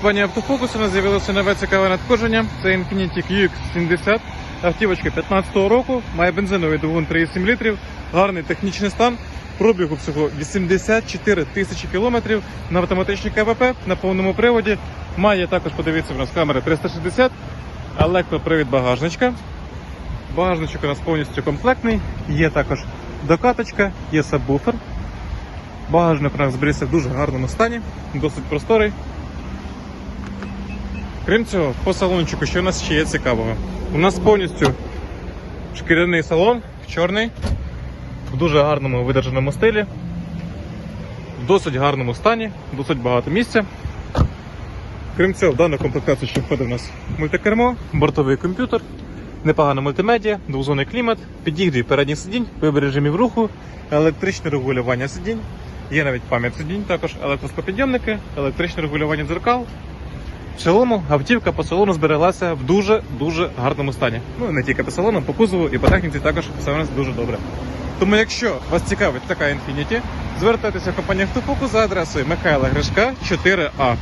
Компанія автофокус у нас з'явилося нове цікаве надходження. Це Infiniti QX70. Автівочка 15-го року, має бензиновий двигун 3,7 літрів, гарний технічний стан. Пробігу всього 84 тисячі кілометрів на автоматичній КВП на повному приводі. Має також, подивіться, у нас камери 360, електропривід багажничка. Багажничок у нас повністю комплектний. Є також докаточка, є сабвуфер. Багажник у нас зберігся в дуже гарному стані, досить просторий. Крім цього, по салончику, що у нас ще є цікавого? У нас повністю шкіряний салон, чорний, в дуже гарному видержаному стилі, в досить гарному стані, досить багато місця. Крім цього, в дану комплектацію ще входить у нас мультикермо, бортовий комп'ютер, непогана мультимедіа, двозонний клімат, підігрів передніх сидінь, вибір режимів руху, електричне регулювання сидінь. Є навіть пам'ять сидінь, також електроскопідйомники, електричне регулювання дзеркал. В цілому автівка по салону збереглася в дуже-дуже гарному стані. Ну не тільки по салону, по кузову і по техніці також все у нас дуже добре. Тому якщо вас цікавить така Infiniti, звертайтеся в компанію Автофокус за адресою Михайла Гришка 4А.